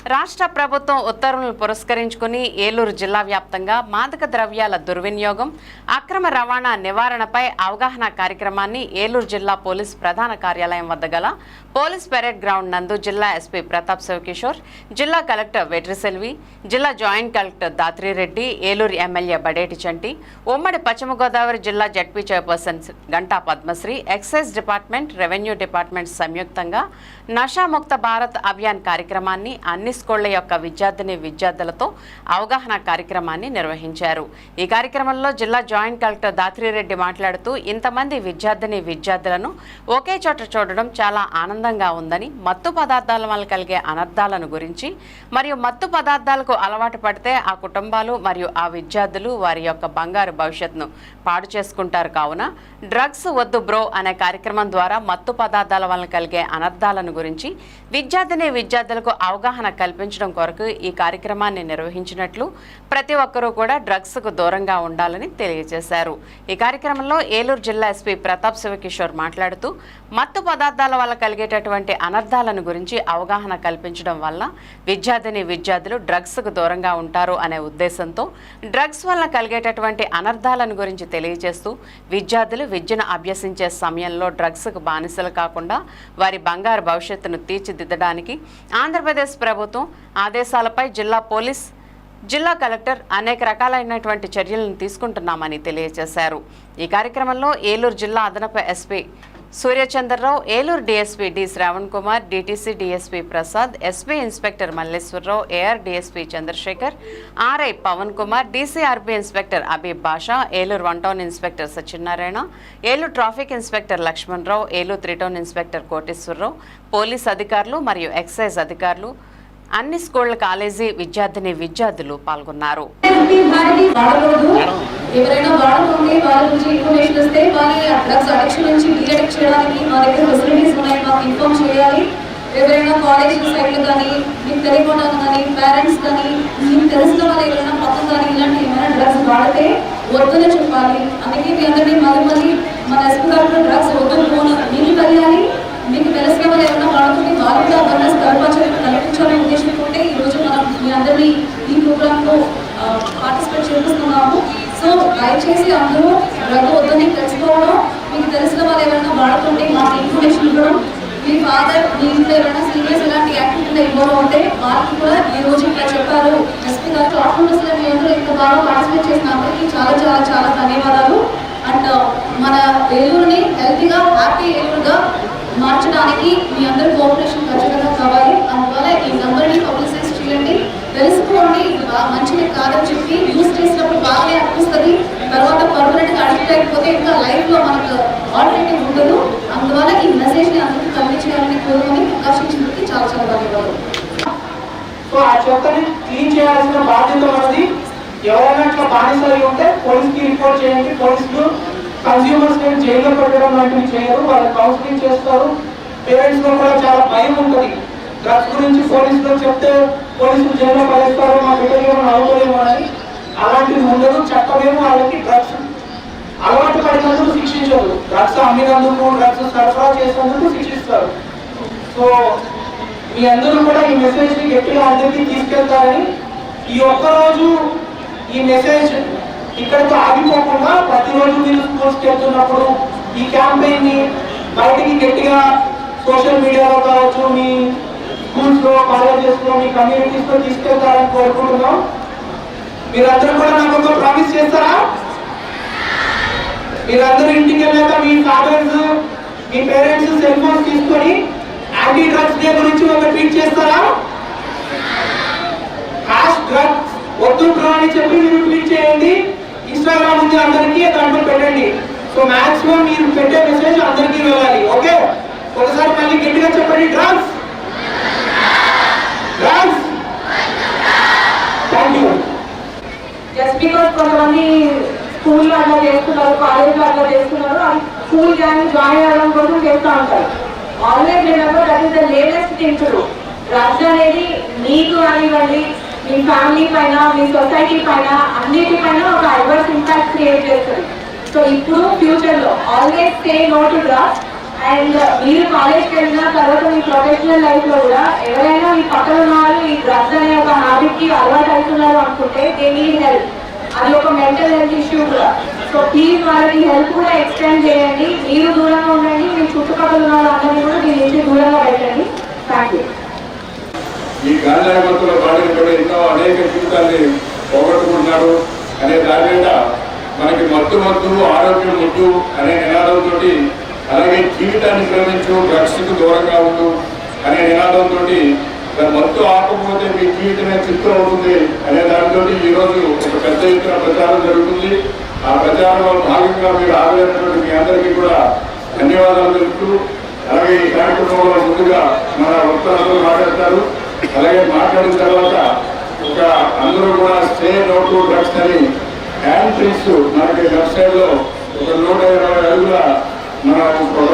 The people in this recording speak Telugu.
రాష్ట్ర ప్రభుత్వం ఉత్తర్వులను పురస్కరించుకుని ఏలూరు జిల్లా వ్యాప్తంగా మాదక ద్రవ్యాల దుర్వినియోగం అక్రమ రవాణా నివారణపై అవగాహన కార్యక్రమాన్ని ఏలూరు జిల్లా పోలీస్ ప్రధాన కార్యాలయం వద్ద గల పోలీస్ పెరేడ్ గ్రౌండ్ నందు జిల్లా ఎస్పీ ప్రతాప్ శివకిషోర్ జిల్లా కలెక్టర్ వెట్రిసెల్వి జిల్లా joint collector Dhatri Reddy Eluru MLA Badeti Chanti ఉమ్మడి పశ్చిమ గోదావరి జిల్లా ZP chairperson Ganta Padmasri excise department revenue department సంయుక్తంగా నషాముక్త భారత్ అభియాన్ కార్యక్రమాన్ని అన్ని స్కూళ్ళ యొక్క విద్యార్థిని విద్యార్థులతో అవగాహన కార్యక్రమాన్ని నిర్వహించారు. ఈ కార్యక్రమంలో జిల్లా జాయింట్ కలెక్టర్ దాత్రిరెడ్డి మాట్లాడుతూ ఇంతమంది విద్యార్థిని విద్యార్థులను ఒకే చోట చూడడం చాలా ఆనందంగా ఉందని మత్తు పదార్థాల వల్ల కలిగే అనర్థాలను గురించి మరియు మత్తు పదార్థాలకు అలవాటు పడితే ఆ కుటుంబాలు మరియు ఆ విద్యార్థులు వారి యొక్క బంగారు భవిష్యత్తును పాడు చేసుకుంటారు కావున డ్రగ్స్ వద్దు బ్రో అనే కార్యక్రమం ద్వారా మత్తు పదార్థాల వల్ల కలిగే అనర్థాలను గురించి విద్యార్థిని విద్యార్థులకు అవగాహన కల్పించడం కొరకు ఈ కార్యక్రమాన్ని నిర్వహించినట్లు ప్రతి ఒక్కరూ కూడా డ్రగ్స్కు దూరంగా ఉండాలని తెలియజేశారు. ఈ కార్యక్రమంలో ఏలూరు జిల్లా ఎస్పీ ప్రతాప్ శివకిషోర్ మాట్లాడుతూ మత్తు పదార్థాల వల్ల కలిగేటటువంటి అనర్థాలను గురించి అవగాహన కల్పించడం వల్ల విద్యార్థిని విద్యార్థులు డ్రగ్స్కు దూరంగా ఉంటారు అనే ఉద్దేశంతో డ్రగ్స్ వల్ల కలిగేటటువంటి అనర్థాలను గురించి తెలియజేస్తూ విద్యార్థులు విద్యను అభ్యసించే సమయంలో డ్రగ్స్కు బానిసలు కాకుండా వారి బంగారు భవిష్యత్తును తీర్చిదిద్దడానికి ఆంధ్రప్రదేశ్ ప్రభుత్వం ఆదేశాలపై జిల్లా పోలీస్ జిల్లా కలెక్టర్ అనేక రకాలైనటువంటి చర్యలను తీసుకుంటున్నామని తెలియజేశారు. ఈ కార్యక్రమంలో ఏలూరు జిల్లా అదనపు SP Suryachandra Rao Eluru DSP D Sravan Kumar DTC DSP Prasad SP inspector Malleswara Rao AR DSP Chandrasekhar RI Pavan Kumar DCRB inspector Abib Basha Eluru one town inspector Satyanarayana Eluru traffic inspector Lakshmana Rao Eluru three town inspector Koteswara Rao police అధికారులు మరియు ఎక్సైజ్ అధికారులు అన్ని స్కూళ్ళ కాలేజీ విద్యార్థిని విద్యార్థులు పాల్గొన్నారు. ఎవరైనా కాలేజ్ సైడ్లో కానీ మీకు తెలియకుండా కానీ పేరెంట్స్ కానీ మీకు తెలిసిన వాళ్ళు ఎవరైనా పక్కన కానీ ఇలాంటి ఏమైనా డ్రగ్స్ వాడితే వద్దని చెప్పాలి. అందుకే మీ అందరినీ మళ్ళీ మళ్ళీ మన ఎస్పీ డ్రగ్స్ వద్దు మీరు మీకు తెలిసిన వాళ్ళు ఎవరైనా వాడుతుంటే వాళ్ళు కూడా అవేర్నెస్ ఉద్దేశంతో ఈ రోజు మనం మీ అందరినీ ఈ ప్రోగ్రామ్లో పార్టిసిపేట్ చేస్తున్నాము సో దయచేసి అందరూ డ్రగ్ వద్దని తెలుసుకోవడం మీకు తెలిసిన వాళ్ళు ఎవరైనా వాడుతుంటే మాకు ఇన్ఫర్మేషన్ ఇవ్వడం మీ ఫాదర్ మీ ఇంట్లో ఎవరైనా సీరియస్ ఇలాంటి యాక్టివిటీలో ఇవ్వడం ఉంటే వాళ్ళకి కూడా ఈ రోజు ఇట్లా చెప్పారు. ఎస్పీ గారు ఆఫీస్లో మీ అందరూ ఇంత బాగా పార్టిసిపేట్ చేసిన అందరికీ చాలా చాలా చాలా ధన్యవాదాలు. అండ్ మన ఏలూరుని హెల్తీగా హ్యాపీ ఏలూరుగా మార్చడానికి మీ అందరూ కోఆపరేషన్ అడిక్ట్గా ఇంకా లో మనకు ఆల్రెడీ ఉండదు. అందువల్ల ఈ మెసేజ్ని అందరికీ కమ్యూనికేట్ కోరుకొని అవకాశం చాలా చాలా ధన్యవాదాలు. సో ఆ చెత్తని క్లీన్ చేయాల్సిన బాధ్యత మనది. ఎవరైనా ఇట్లా బానిసలు అయి ఉంటే పోలీస్కి రిపోర్ట్ చేయండి. పోలీసులు కన్స్యూమర్స్ని జైల్లో పెట్టడం లాంటివి చేయరు. వాళ్ళు కౌన్సిలింగ్ చేస్తారు. పేరెంట్స్లో కూడా చాలా భయం ఉంటుంది. డ్రగ్స్ గురించి పోలీసులు చెప్తే పోలీసులు జైల్లో పడేస్తారు మా బిడ్డలు ఏమో నవ్వుకోలేము అని. అలాంటివి ఉండదు. చట్టమేమో వాళ్ళకి డ్రగ్స్ అలవాటు పడినందుకు శిక్షించదు. డ్రగ్స్ అమ్మినందుకు డ్రగ్స్ సరఫరా చేసినందుకు శిక్షిస్తారు. సో మీ అందరూ కూడా ఈ మెసేజ్ని గట్టిగా అందరికీ తీసుకెళ్తారని ఈ ఒక్క రోజు ఈ మెసేజ్ ఇక్కడితో ఆగిపోకుండా ప్రతిరోజు మీరు స్కూల్స్కి వెళ్తున్నప్పుడు ఈ క్యాంపెయిన్ని బయటికి గట్టిగా సోషల్ మీడియాలో కావచ్చు మీ స్కూల్స్లో కాలేజెస్లో మీ కమ్యూనిటీస్లో తీసుకెళ్తారని కోరుకుంటున్నాం. మీరందరూ కూడా నాకు ఒక ప్రామిస్ చేస్తారా? మీరందరూ ఇంటికి వెళ్ళాక మీ ఫాదర్స్ మీ పేరెంట్స్ సెల్ ఫోన్స్ తీసుకొని యాంటీ డ్రగ్స్ డే గురించి ఒక ట్వీట్ చేస్తారా? హ్యాష్ డ్రగ్స్ వద్దు అని చెప్పి మీరు ట్వీట్ చేయండి. ఇన్స్టాగ్రామ్ ఉంది అందరికీ దాంట్లో పెట్టండి. సో మాక్సిమం మీరు పెట్టే మెసేజ్ అందరికీ వెళ్ళాలి. ఓకే ఒకసారి మళ్ళీ గట్టిగా చెప్పండి drugs drugs thank you just because కొంతమంది స్కూల్లో అట్లా చేస్తున్నారు కాలేజ్లో అట్లా చేస్తున్నారు అది స్కూల్ కానీ జాయిన్ అవ్వడం కోసం చేస్తూ ఉంటారు. Always remember that is the latest thing to drugs అనేది మీకు అనివ్వండి మీ ఫ్యామిలీ పైన మీ సొసైటీ పైన అన్నిటి పైన ఒక అడ్వర్స్ ఇంపాక్ట్ క్రియేట్ చేస్తుంది. సో ఇప్పుడు ఫ్యూచర్లో always stay no to drugs and మీరు కాలేజ్కి వెళ్ళిన తర్వాత మీ ప్రొఫెషనల్ లైఫ్లో కూడా ఎవరైనా మీ పక్కన ఉన్న వాళ్ళు ఈ డ్రగ్స్ అనే ఒక హ్యాబిట్కి అలవాటు అవుతున్నారు అనుకుంటే దే నీడ్ హెల్ప్ అది ఒక మెంటల్ హెల్త్ ఇష్యూ కూడా. సో ప్లీజ్ వాళ్ళకి హెల్ప్ కూడా ఎక్స్టెండ్ చేయండి. మీరు దూరంగా ఉండండి. మీ చుట్టుపక్కల ఉన్న వాళ్ళందరినీ కూడా దీని ఇంటి దూరంగా పెట్టండి థ్యాంక్ యూ ఈ గాంధీ గాంజాగతుల బాడీని కూడా ఎన్నో అనేక జీవితాన్ని పోగొట్టుకుంటున్నారు. అనే దాని మీద మనకి మత్తు మత్తు ఆరోగ్యం ముద్దు అనే నినాదంతో అలాగే జీవితాన్ని శ్రమించు డ్రగ్స్కి దూరంగా ఉండు అనే నినాదంతో మత్తు ఆపకపోతే మీ జీవితమే చిత్రం అవుతుంది అనే దానితో ఈరోజు పెద్ద ఎత్తున ప్రచారం జరుగుతుంది. ఆ ప్రచారంలో భాగంగా మీరు ఆగలేనటువంటి మీ అందరికీ కూడా ధన్యవాదాలు తెలుపుతూ అలాగే ఈ కార్యక్రమంలో ముందుగా మన వక్తలందరూ మాట్లాడతారు. అలాగే మాట్లాడిన తర్వాత ఒక అందరూ కూడా స్టే నో డ్రగ్స్ అని హ్యాండ్ ప్రింట్స్ మనకి వెబ్సైట్లో ఒక నూట ఇరవై అడుగుల మన ఒక